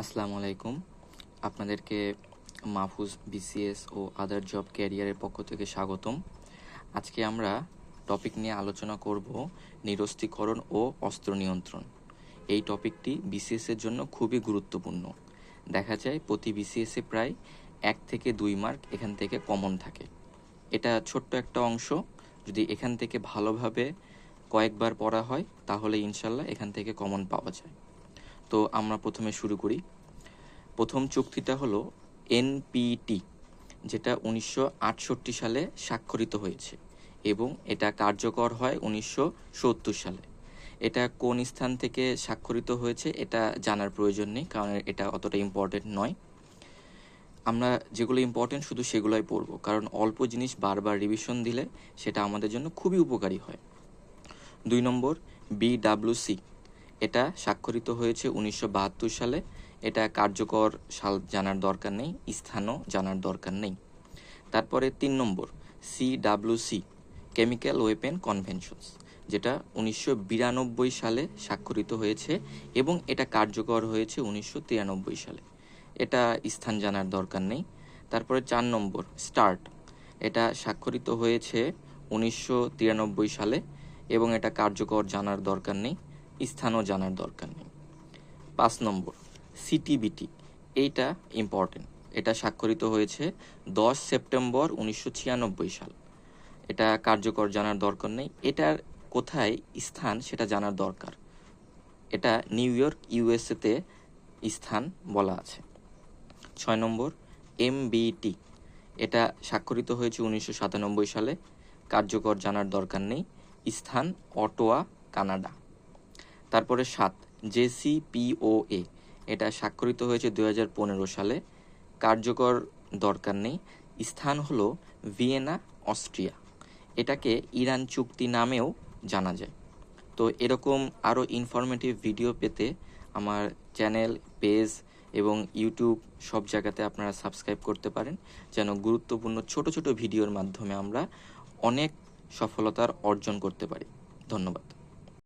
আসসালামু আলাইকুম। আপনাদেরকে মাহফুজ, বিসিএস ও আদার জব ক্যারিয়ারের পক্ষ থেকে স্বাগতম। আজকে আমরা টপিক নিয়ে আলোচনা করব নিরস্ত্রীকরণ ও অস্ত্র নিয়ন্ত্রণ। এই টপিকটি বিসিএস এর জন্য খুবই গুরুত্বপূর্ণ। দেখা যায় প্রতি বিসিএস প্রায় এক থেকে দুই মার্ক এখান থেকে কমন থাকে। এটা ছোট্ট একটা অংশ। যদি এখান থেকে ভালোভাবে কয়েকবার পড়া হয়, তাহলে ইনশাল্লাহ এখান থেকে কমন পাওয়া যায়। তো আমরা প্রথমে শুরু করি। প্রথম চুক্তিটা হলো এনপিটি যেটা উনিশশো আটষট্টি সালে স্বাক্ষরিত হয়েছে এবং এটা কার্যকর হয় উনিশশো সত্তর সালে। এটা কোন স্থান থেকে স্বাক্ষরিত হয়েছে এটা জানার প্রয়োজন নেই, কারণ এটা অতটা ইম্পর্টেন্ট নয়। আমরা যেগুলো ইম্পর্টেন্ট শুধু সেগুলোই পড়ব, কারণ অল্প জিনিস বারবার রিভিশন দিলে সেটা আমাদের জন্য খুবই উপকারী হয়। দুই নম্বর বিডাব্লিউসি এটা স্বাক্ষরিত হয়েছে উনিশশো বাহাত্তর সালে। এটা কার্যকর সাল জানার দরকার নেই, স্থানও জানার দরকার নেই। তারপরে তিন নম্বর C CWC chemical weapon conventions যেটা উনিশশো বিরানব্বই সালে স্বাক্ষরিত হয়েছে এবং এটা কার্যকর হয়েছে উনিশশো তিরানব্বই সালে। এটা স্থান জানার দরকার নেই। তারপরে চার নম্বর, স্টার্ট, এটা স্বাক্ষরিত হয়েছে উনিশশো তিরানব্বই সালে এবং এটা কার্যকর জানার দরকার নেই। স্থানও জানার দরকার নেই। পাঁচ নম্বর সিটিবিটি এইটা ইম্পর্টেন্ট এটা স্বাক্ষরিত হয়েছে দশ সেপ্টেম্বর উনিশশো ছিয়ানব্বই সাল। এটা কার্যকর জানার দরকার নেই। এটার কোথায় স্থান সেটা জানার দরকার। এটা নিউ ইয়র্ক ইউএসএতে স্থান বলা আছে। ছয় নম্বর এমবিটি এটা স্বাক্ষরিত হয়েছে উনিশশো সাতানব্বই সালে। কার্যকর জানার দরকার নেই। স্থান অটোয়া, কানাডা। তারপরে সাত জেসিপিওএ এটা স্বাক্ষরিত হয়েছে দু হাজার পনেরো সালে। কার্যকর দরকার নেই। স্থান হলো ভিয়েনা, অস্ট্রিয়া। এটাকে ইরান চুক্তি নামেও জানা যায়। তো এরকম আরও ইনফরমেটিভ ভিডিও পেতে আমার চ্যানেল পেজ এবং ইউটিউব সব জায়গাতে আপনারা সাবস্ক্রাইব করতে পারেন। যেন গুরুত্বপূর্ণ ছোট ছোট ভিডিওর মাধ্যমে আমরা অনেক সফলতার অর্জন করতে পারি। ধন্যবাদ।